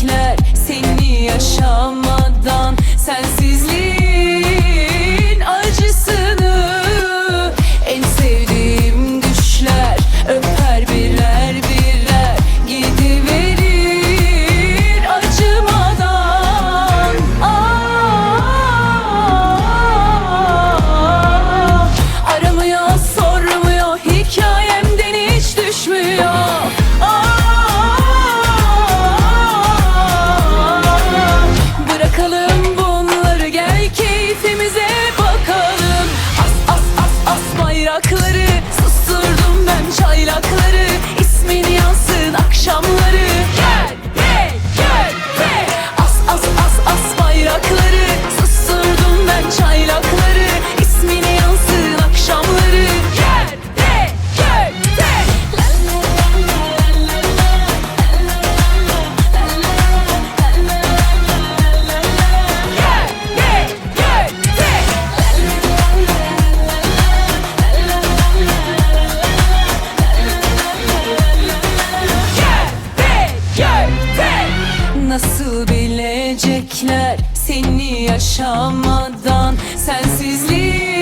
bekler seni yaşamadan sensiz Nasıl bilecekler seni yaşamadan. Sensizliği